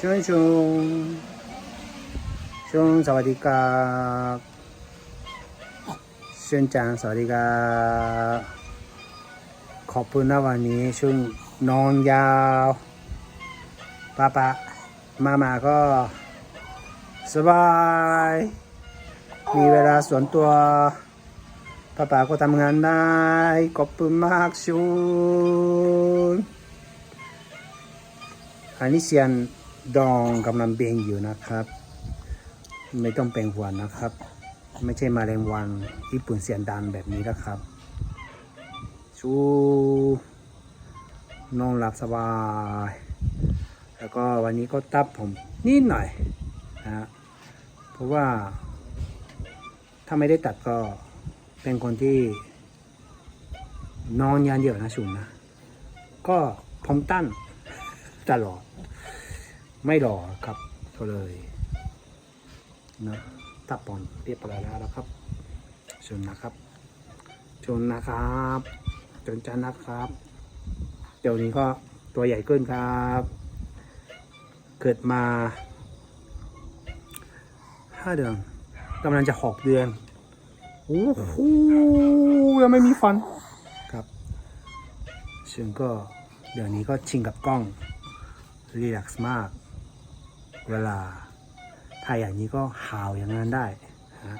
ชุนชุนชุนสวัสดีครับชุนจางสวัสดีครับขอบคุณนะวันนี้ชุนนอนยาวป้าปะมามาก็สบาย มีเวลาส่วนตัวป้าป๋าก็ทำงานได้ ขอบคุณมากชุนอันนี้เซียน ดองกำลังเบงอยู่นะครับ ไม่ต้องเป็นห่วนะครับ ไม่ใช่มาแรงวันญี่ปุ่นเสียงดังแบบนี้นะครับชูนอนหลับสบาย แล้วก็วันนี้ก็ตับผมนิดหน่อยนะ เพราะว่า ถ้าไม่ได้ตัดก็เป็นคนที่นอนยางเดียวนะชุนนะ ก็ผมตั้นตลอด ไม่รอครับ ก็เลยนะตัดปอนเรียบร้อยแล้วครับชนนะครับชนนะครับจนจันนะครับ เดี๋ยวนี้ก็ตัวใหญ่ขึ้นครับ เกิดมาห้าเดือนกำลังจะหกเดือนโอ้โหยังไม่มีฟันครับซึ่งก็เดี๋ยวนี้ก็ชิงกับกล้องรีแลกซ์มาก เวลาถ่ายอย่างนี้ก็หาวอย่างนั้นได้ฮะ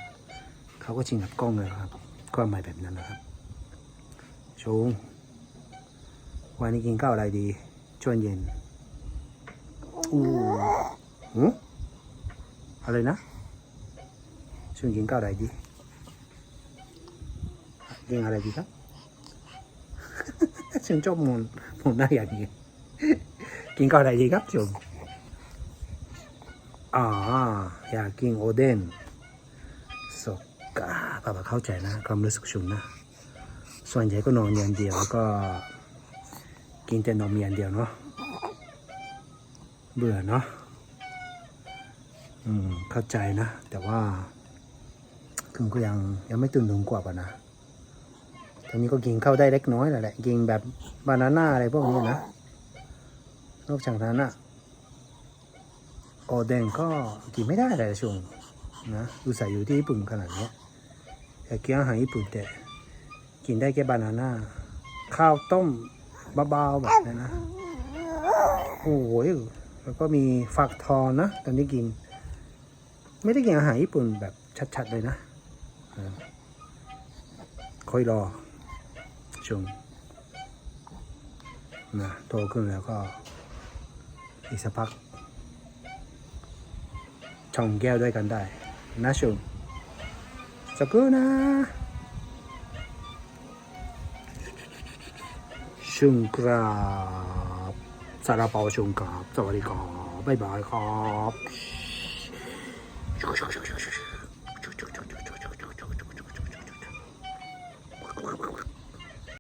เขาก็ชิงกับกล้องเลยครับก็หมายแบบนั้นนะครับชงวันนี้กินข้าวอะไรดีช่วงเย็นอู้หูอะไรนะช่วงกินข้าวอะไรดีกินอะไรดีครับฉันชอบมุนมุนหน้าอย่างนี้กินข้าวอะไรดีครับชม อ่าอยากกินโอเด้นสกกาป้าป้าเข้าใจนะความรู้สึกชุนนะ ส่วนใหญ่ก็นอนอย่างเดียวแล้วก็ กินแต่นมอย่างเดียวเนาะเบื่อเนาะอืมเข้าใจนะ แต่ว่าคุณก็ยังยังไม่ตื่นถึงกว่าป่ะนะตอนนี้ก็กินข้าวได้เล็กน้อยแหละแหละกินแบบบานาน่าอะไรพวกนี้นะนอกจากนั้นอะ โอเดนก็กินไม่ได้เลยช่วงนะอุตส่าห์อยู่ที่ญี่ปุ่นขนาดเนี้ยอยากกินอาหารญี่ปุ่นแต่กินได้แค่บานาน่าข้าวต้มเบาๆแบบนี้นะโอ้โหแล้วก็มีฝักทองนะ ตอนนี้กิน ไม่ได้กินอาหารญี่ปุ่นแบบชัดๆเลยนะเออค่อยรอช่วงนะโตขึ้นแล้วก็อีกสักพัก ชงแก้วด้วยกันได้นะชุนสักครู่นะชุนครับซาลาเปาชุนครับสวัสดีครับบ๊ายบายครับ